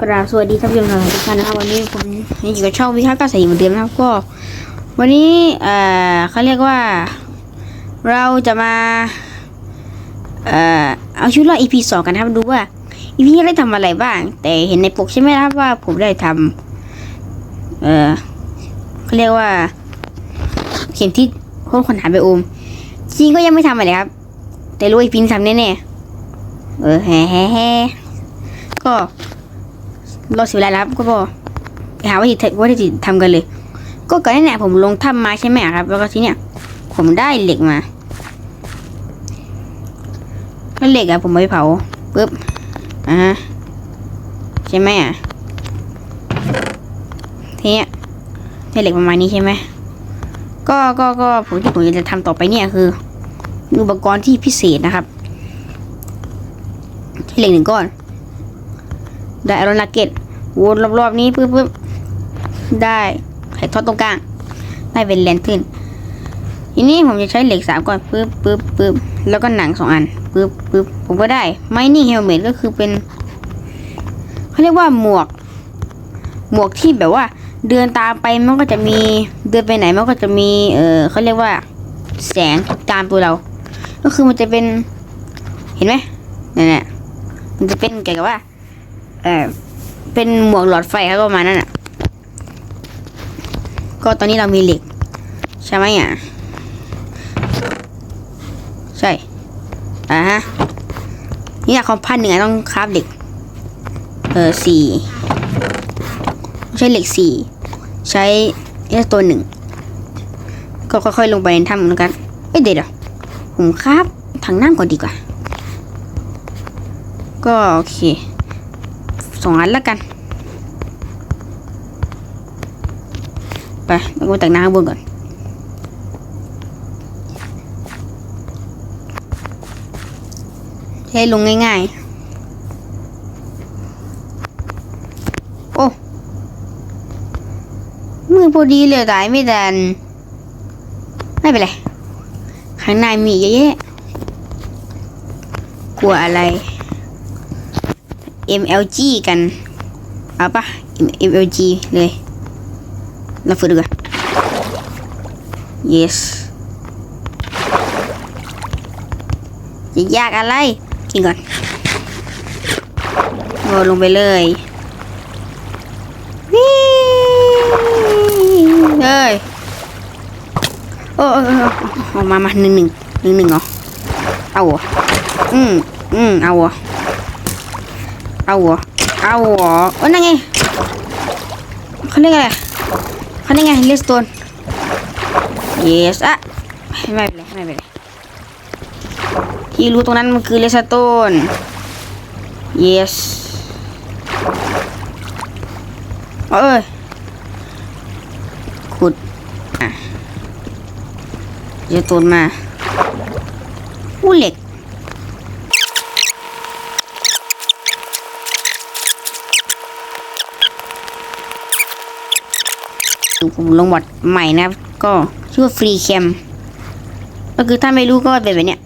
กราบสวัสดีท่านผู้ชมทุกท่านนะครับวันนี้ผมอยู่กับช่องวิคัสก็ใส่เหมือนเดิมนะครับก็วันนี้เอ่อเขาเรียกว่า เราจะมาเอ่อเอาชุดรอด EP สองกันนะครับดูว่า EP นี้ได้ทำอะไรบ้าง แต่เห็นในปกใช่ไหมครับว่าผมได้ทำเอ่อเขาเรียกว่า เข็มที่โค้นขนหาไปโอมจริงก็ยังไม่ทำอะไรครับ แต่รู้ EP นี้ทำแน่ๆเออแฮ่แฮ่แฮ่ก็รอเสียเวลาแล้วครับก็พอไปหาว่าที่ว่าที่ทำกันเลย ก็ก่อนหน้านี้ผมลงถ้ำมาใช่ไหมครับ แล้วก็ทีเนี้ยผมได้เหล็กมาแล้วเหล็กอะผมไปเผาปุ๊บอ่าฮะใช่ไหมอะทีเนี้ยได้เหล็กประมาณนี้ใช่ไหมก็ก็ก็ผมที่ผมจะทำต่อไปเนี่ยคือ อุปกรณ์ที่พิเศษนะครับ ที่เหล็กหนึ่งก้อน ได้อรอนนักเก็ตวนรอบๆนี้ปึ๊บปึ๊บได้ไข่ทอดตรงกลาง ได้เป็นแลนขึ้นทีนี้ผมจะใช้เหล็กสามก่อนปึ๊บปึ๊บปึ๊บแล้วก็หนังสองอันปึ๊บปึ๊บผมก็ได้ไมนิ่งเฮลเมตก็คือเป็นเขาเรียกว่าหมวก หมวกที่แบบว่า เดินตามไปมันก็จะมีเดินไปไหนมันก็จะมีเออเขาเรียกว่า แสงตามตัวเรา ก็คือมันจะเป็น เห็นไหมนั่นแหละมันจะเป็นเกี่ยวกับว่า เออเป็นหมวกหลอดไฟครับประมาณนั้นอะ ก็ตอนนี้เรามีเหล็ก ใช่ไหมอะ ใช่ อ่าฮะ นี่อะคอมพันหนึ่งต้องคราฟเหล็ก เออสี่ใช้เหล็กสี่ใช้เอสตัวหนึ่งก็ค่อยๆลงไปในถ้ำแล้วกันเอ้ยเดี๋ยวเดี๋ยวผมคราฟถังน้ำก่อนดีกว่า ก็โอเค สองอันแล้วกันไปแล้วก็แต่งหน้าบนก่อนให้ลงง่ายๆ โอ้มือพอดีเลยตายไม่ดัน ไม่เป็นไร ข้างในมีเยอะแยะ กลัวอะไร MLG กัน เอาปะ MLG เลยเราฝึกดูกัน yes จะยากอะไร กินก่อนโอ้ลงไปเลยวิ่งเฮ้ยโอ้โอ้โอ้โอ้มามาหนึ่งหนึ่งหนึ่งหนึ่งเหรอ เอาเหรออืมอืมเอาเหรอ เอาเหรอเอาเหรอโอ้นั่นไงเขาเรียกอะไรเขาเรียกไงเลสโตน yes อะไม่เป็นไรไม่เป็นไรที่รู้ตรงนั้นมันคือเลสโตน yes เอ้ยขุดอะเลสโตนมาอู้เหล็ก ผมลงบอดใหม่นะครับ ก็ชื่อว่าฟรีแคมก็คือถ้าไม่รู้ก็เป็นแบบเนี้ย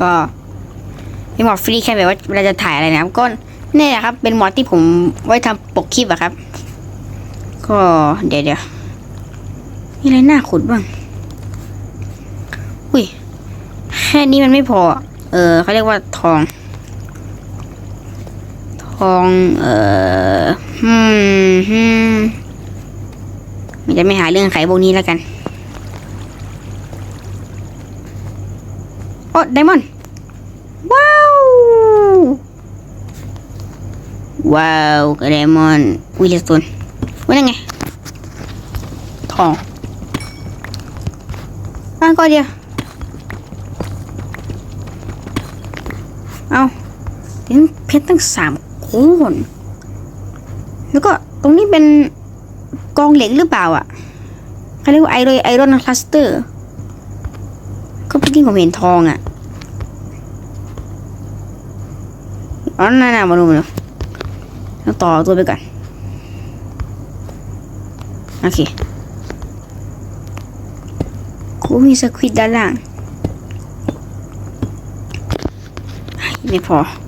ก็เป็นหมอดฟรีแคมแบบว่าเวลาจะถ่ายอะไรนะครับก็นี่แหละครับ เป็นหมอดที่ผมไว้ทำปกคลิปอะครับ ก็เดี๋ยวเดี๋ยวมีอะไรน่าขุดบ้าง อุ้ย แค่นี้มันไม่พอ เออเขาเรียกว่าทอง ทอง เอออืมฮึมมันจะไม่หาเรื่องไขพวกนี้แล้วกันโอ้ไดมอนด์ว้าว ว้าวไดมอนด์วิลเลสโตนว่าไง ทองอะก็เดียว เอาเห็นเพชรตั้งสามโคนแล้วก็ตรงนี้เป็นกองเหล็กหรือเปล่าอะเขาเรียกว่าไอรอนไอรอนคลัสเตอร์ ก็เมื่อกี้ผมเห็นทองอะอ๋อนั่นน่ะมาดูมาดูแล้วต่อตัวไปก่อน โอเคกูมีสควิดด้านล่าง ไม่พอ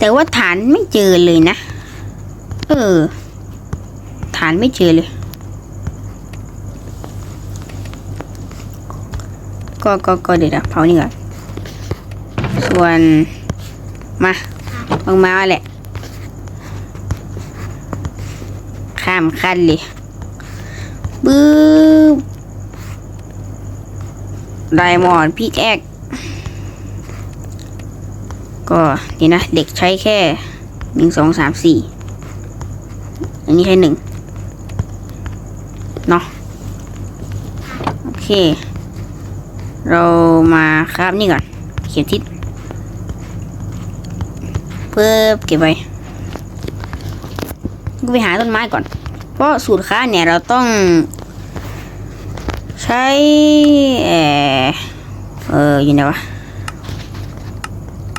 แต่ว่าฐานไม่เจอเลยนะ เออ ฐานไม่เจอเลย ก็ก็ก็เดี๋ยวนะเผานี่ก่อน ส่วน มาลงมาแหละ ข้ามขั้นเลยบึ้บไดมอนพิกแอก ก็นี่นะ เด็กใช้แค่หนึ่งสองสามสี่อันนี้ใช้หนึ่งเนาะโอเค เรามาครับนี่ก่อน เขียนทิศเพิ่มเก็บไว้ก็ไปหาต้นไม้ก่อน เพราะสูตรค้าเนี่ยเราต้อง ใช้เออเอออยู่ไหนวะ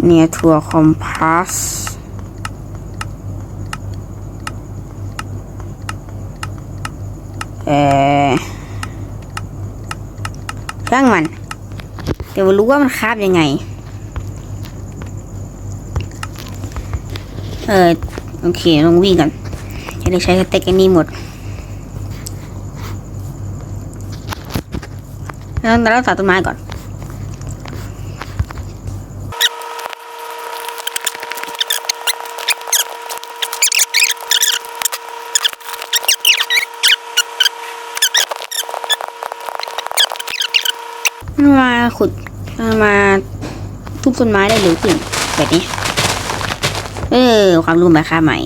เนี่ยทัวร์คอมพาสเออช่างมัน เดี๋ยวรู้ว่ามันคาบยังไง เออโอเคลองวิ่งกันจะได้ใช้สเต็กนี้หมดแล้วเราตัดต้นไม้ก่อน ขุดมาทุบต้นไม้ได้เร็วขึ้นแบบนี้ เออ ความรู้มาค่าใหม่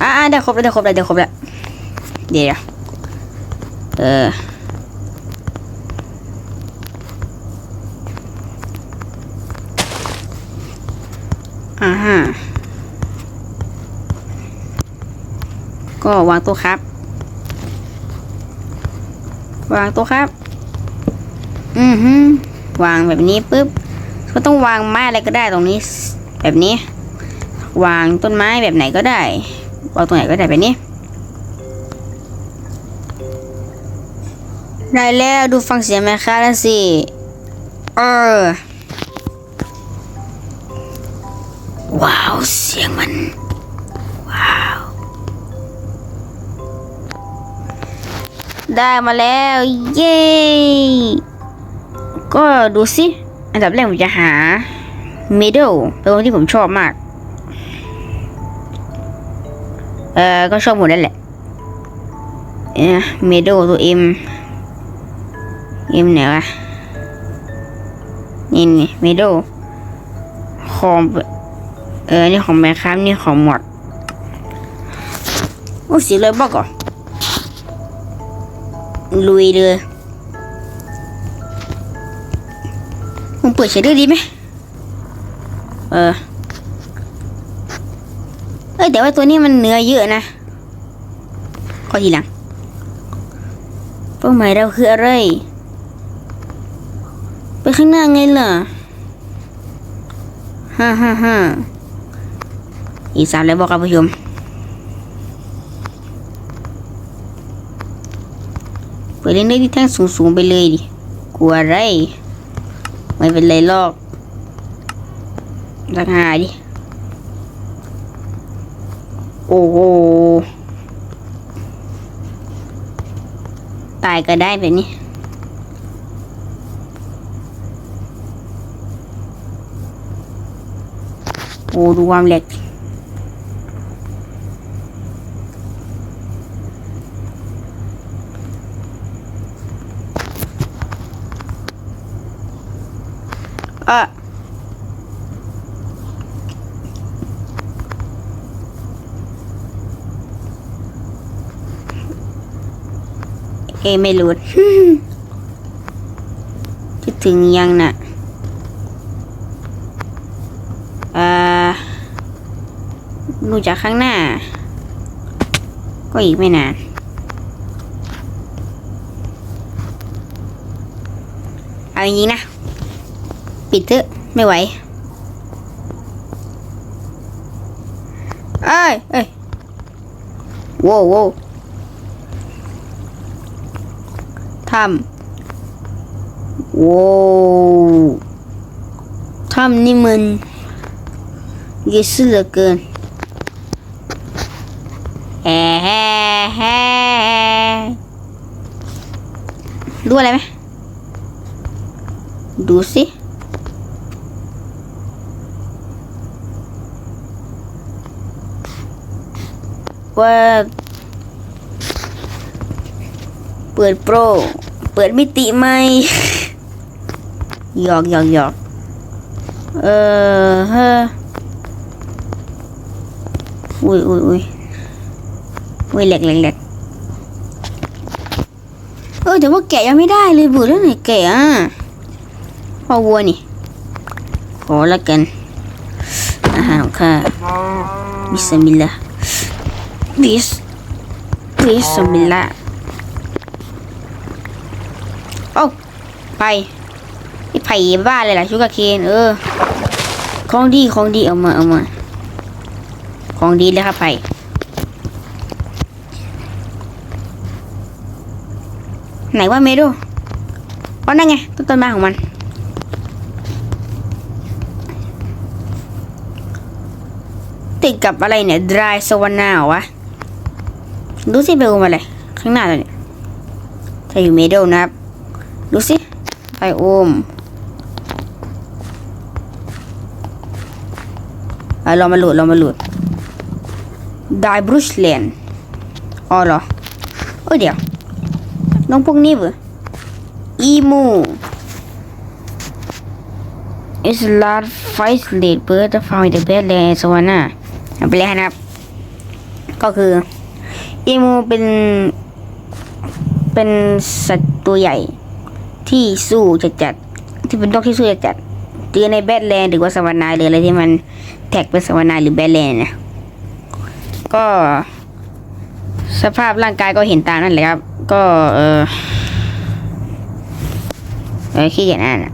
อ่าได้ครบแล้วได้ครบแล้วได้ครบแล้วเดี๋ยวเอออ่าฮะก็วางตัวครับ วางตัวครับ อือฮึวางแบบนี้ปุ๊บ ก็ต้องวางไม้อะไรก็ได้ตรงนี้ แบบนี้ วางต้นไม้แบบไหนก็ได้วางตรงไหนก็ได้แบบนี้ ได้แล้วดูฟังเสียงไหมคะแล้วสิเออว้าวเสียงมันว้าวได้มาแล้ว เย้ ก็ดูสิ อันดับแรกผมจะหา middle เป็นคนที่ผมชอบมาก เออก็ชอบหมดนั่นแหละเออ middle ตัว M M ไหนวะ นี่นี่ middle ของเออ นี่ของแมคครับนี่ของหมดโอ้สีเลยบอกก่อนลุยเลย ปิดเชดเดอร์ดีไหมเออเอ้ยแต่ว่าตัวนี้มันเนื้อเยอะนะขอทีหลังเป้าหมายเราคืออะไร ไปข้างหน้าไงล่ะฮ่าฮ่าฮ่าอีสามแล้วบอกกับผู้ชมเปิดเล่นได้ที่แท่งสูงๆไปเลยดิกลัวอะไร ไม่เป็นไรหรอกรักหาดิ โอ้โห ตายก็ได้แบบนี้โอ้ดูความเหล็ก เอไม่รู้คิดถึงยังน่ะเอ่อดูจากข้างหน้า ก็อีกไม่นาน เอาจริงๆนะ ปิดเถอะไม่ไหว เอ้ยเอ้ยโว้วโว้ วทำโว้วทำนี่มันเยอะเหลือเกินแฮ่แฮ่แฮ่ดูอะไรไหมดูสิว่าเปิดโปร เปิดมิติใหม่หยอกหยอกหยอกเออฮะอุ้ยอุ้ยอุ้ยอุ้ยแหลกแหลกแหลกเออแต่ว่าแกะยังไม่ได้เลยบุแล้วไหนแกะอะพอวัวนี่ขอละกันอาหารของข้าบิสมิลลาห์บิสบิสมิลลาห์ โอ้าไปไอ้ไผ่บ้าเลยล่ะชูกาเคนเออ ของดีของดีเอามาเอามา ของดีเลยครับไผ่ไหนว่าเมโดอ๋อนั่นไงต้นต้นไม้ของมัน ติดกับอะไรเนี่ย dry savanna เหรอวะ ดูสิไปโอมอะไรข้างหน้าเราเนี่ยถ้าอยู่เมโดนะครับ ดูสิไปโอมเอาลองมาหลุดลองมาหลุด dry brushland อ๋อเหรอเอ้เดี๋ยว น้องพวกนี้เบออีมู is a large fight late bird found in the bedland savanna เอาไปเลยนะครับ ก็คืออีมูเป็น เป็นสัตว์ตัวใหญ่ ที่สู้จัดจัดๆที่เป็นนกที่สู้จัดจัดเจอในแบดแลนด์หรือว่าสวรรค์หรืออะไรที่มันแท็กเป็นสวรรค์หรือแบดแลนด์นะก็ สภาพร่างกายก็เห็นตามนั่นแหละครับ ก็เออเออขี้เกียจอ่านอะ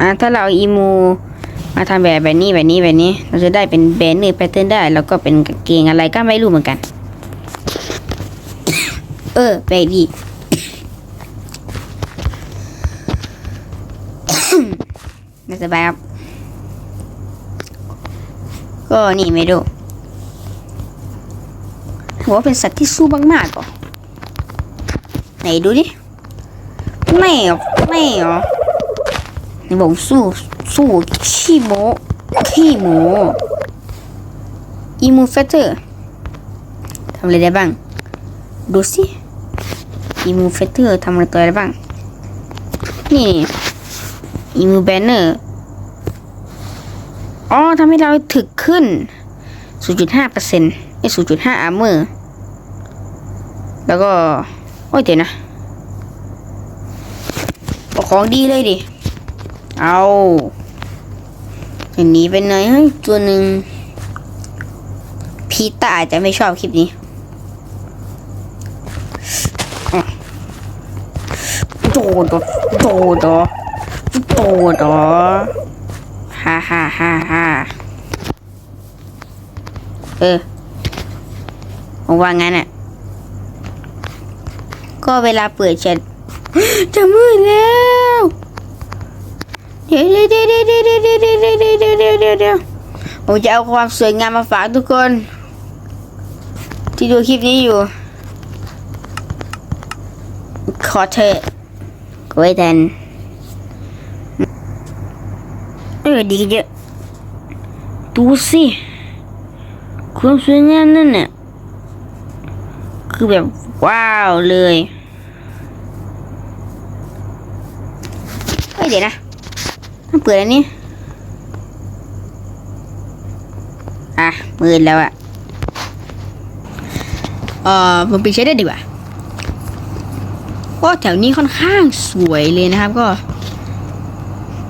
อะถ้าเราเอาอีมูมาทำแบบแบบนี้แบบนี้แบบนี้ เราจะได้เป็นแบนเนอร์แพทเทิร์นได้ แล้วก็เป็นกางเกงอะไรก็ไม่รู้เหมือนกัน เออไปดี ไม่สบายครับ ก็นี่ไม่รู้ถือว่าเป็นสัตว์ที่สู้มากๆก่อไหนดูดิไม่หรอไม่หรอไหนบอกสู้สู้ขี้โมขี้โมอีมูเฟเตอร์ทำอะไรได้บ้าง ดูสิอีมูเฟเตอร์ทำอะไรตัวอะไรบ้าง นี่ อีมูแบนเนอร์อ๋อทำให้เราถึกขึ้น 0.5เปอร์เซนต์ไอ้0.5อาร์เมอร์ แล้วก็ โอ้ยเดี๋ยวนะเอาของดีเลยดิ เอาอย่างนี้ไปหนเฮ้ยตัวหนึ่งพีตาอาจจะไม่ชอบคลิปนี้โดดโดด โดดฮ่าฮ่าฮ่าฮ่าเออผมว่างั้นอะ ก็เวลาเปิดแชทจะมืดแล้ว เดี๋ยวเดี๋ยวเดี๋ยวเดี๋ยวเดี๋ยวเดี๋ยวเดี๋ยวเดี๋ยวเดี๋ยวเดี๋ยวเดี๋ยวผมจะเอาความสวยงามมาฝากทุกคน ที่ดูคลิปนี้อยู่ ขอเถอไว้แทน ดีเยอะดูสิความสวยงามนั่นน่ะคือแบบว้าวเลยเฮ้ยเดี๋ยวนะมันเปิดอันนี้อะมืดแล้วอะเอ่อมันปิดใช้ได้ดีกว่าก็แถวนี้ค่อนข้างสวยเลยนะครับก็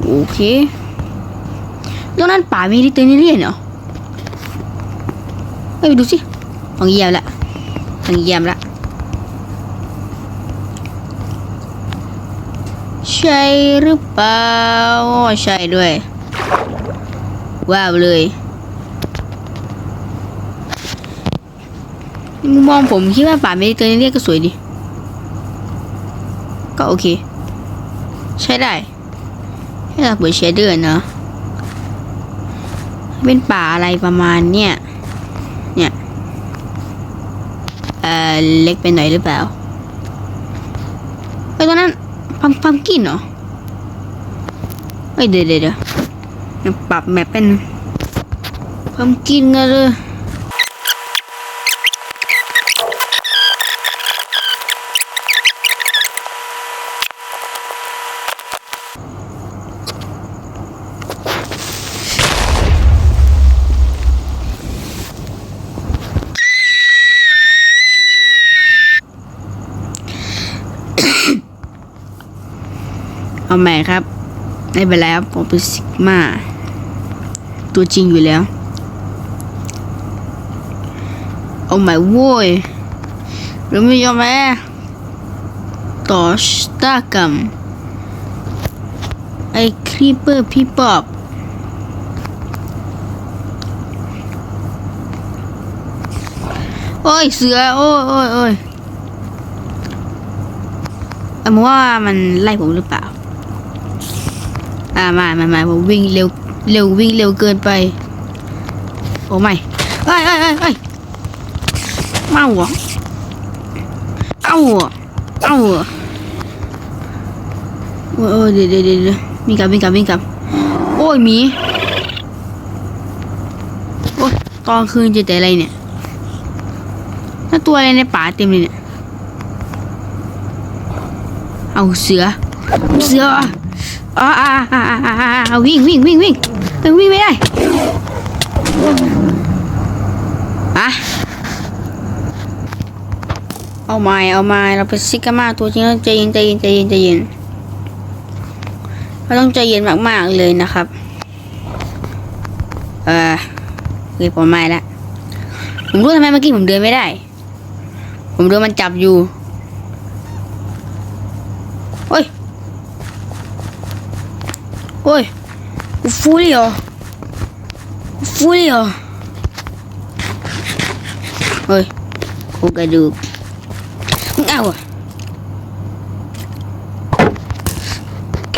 โอเค รงนั้นป่ามีดิเตอร์เนียนเหรอไปดูสิต้องเยี่ยมละต้องเยี่ยมละใช่หรือเปล่าใช่ด้วย ว้าวเลยมุมมองผมคิดว่าป่าเมดิเตอร์เรเนียนก็สวยดี ก็โอเค ใช้ได้ ให้เราเปิดเชดเดอร์เนะ เป็นป่าอะไรประมาณเนี้ยเนี่ยเอ่อเล็กไปหน่อยหรือเปล่าไอ้ตอนนั้นพัมพัมกินเหรอเอ้ยเดี๋ยวเดี๋ยวเดี๋ยวเดี๋ยวปรับแมปเป็นพัมกินกันเลย เอาใหม่ครับไม่เป็นไรครับผมเป็นซิกมาตัวจริงอยู่แล้ว เอาใหม่โว้ยหรือไม่ยอมแพ้ต่อชะตากรรมไอ้ครีปเปอร์พี่ปอบโอ้ยเสือโอ้ยโอ้ยโอ้ยเอามว่ามันไล่ผมหรือเปล่า อ่ามามามาผมวิ่งเร็วเร็ววิ่งเร็วเกินไป โอ้ไม่เอ้ยเอ้ยเอ้ยเอ้ยเมาหรอเอาเหรอเอาเหรอโอ้ยโอ้เดี๋ยวเดี๋ยวเดี๋ยววิ่งกลับวิ่งกลับวิ่งกลับโอ้ยหมีโอ้ยตอนคืนจอแต่อะไรเนี่ยแล้วตัวอะไรในป่าเต็มเลยเนี่ยเอาเสือเสือ อ่าอ่าอ่าอ่าวิ่งวิ่งวิ่งวิ่งแต่วิ่งไม่ได้อะเอาไม้เอาไม้เราเป็นซิกามาตัวจริงเราใจเย็นใจเย็นใจเย็นใจเย็นเราต้องใจเย็นมากๆเลยนะครับ เออเฮ้ยผมไม่ละผมรู้ทำไมเมื่อกี้ผมเดินไม่ได้ ผมโดนมันจับอยู่ โอ้ย โอ้ยฟูเลยเหรอฟูเลยเหรอเฮ้ยโอ้กระดูกเอาอะ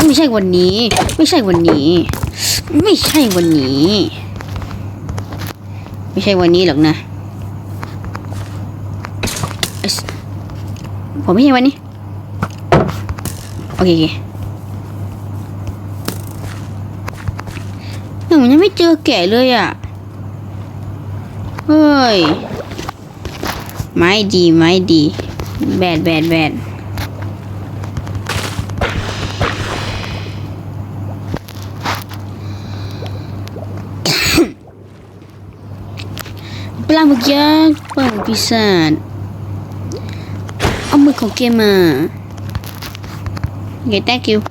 ไม่ใช่วันนี้ ไม่ใช่วันนี้ ไม่ใช่วันนี้ ไม่ใช่วันนี้หรอกนะผมไม่ใช่วันนี้ โอเคโอ เจอแกะเลยอะ เฮ้ย ไม้ดีไม้ดี แบดแบดแบดปลาหมึกยักษ์ปลาหมึกปีศาจเอามือของเกมมา Okay, thank you.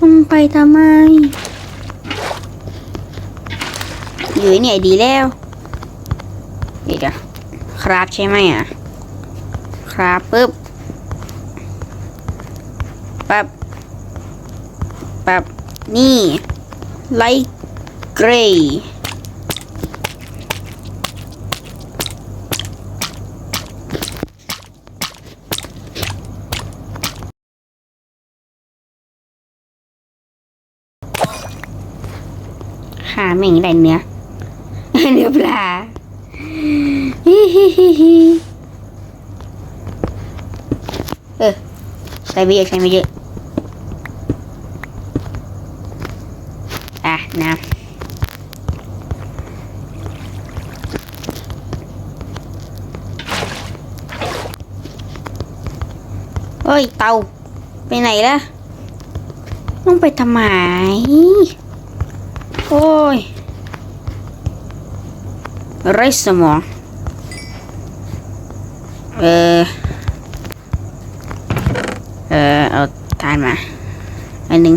ลงไปทำไม อยู่เนี่ยดีแล้วเดี๋ยวครับใช่ไหมอะครับปึ๊บปั๊บปั๊บนี่ไลท์เกรย์าแม่งได้เนื้อเนื้อปลาฮิฮิฮิฮิเออใส่ไปเยอะใส่ไม่เยอะอะนะเฮ้ยเตาไปไหนล่ะต้องไปทำไม โอ้ยไรสมอง เออ เออเอาทานมาอันหนึ่ง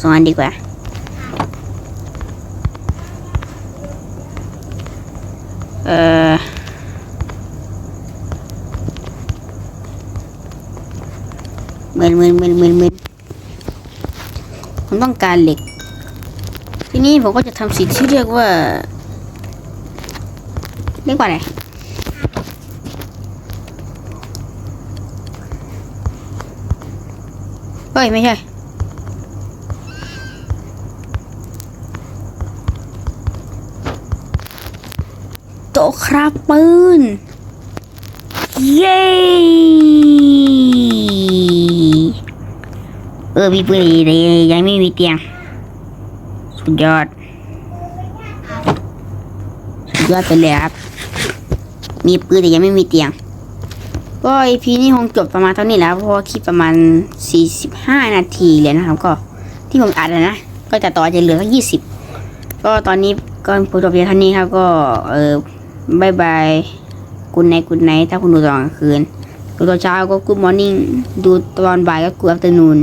สองอันดีกว่าเออหมื่นหมื่นหมื่นหมื่นหมื่น ผมต้องการเหล็ก ทีนี้ผมก็จะทำสิ่งที่เรียกว่าเรียกว่าอะไรเฮ้ยไม่ใช่โตครับปืน เย้ เออมีปืนอีแต่ยังไม่มีเตียง สุดยอด สุดยอดไปเลยครับ มีปืนแต่ยังไม่มีเตียง ก็ EP นี้คงจบประมาณเท่านี้แล้ว เพราะว่าคลิปประมาณ 45 นาทีเลยนะครับก็ที่ผมอัดนะ ก็จะต่อจะเหลือแค่20ก็ตอนนี้ก็พูดจบเพียงเท่านี้ครับก็เออบายบายกุนไนกุนไนถ้าคุณดูตอนกลางคืนดูตอนเช้าก็กูมอร์นิ่งดูตอนบ่ายก็กูอั t เ r n อ o นูน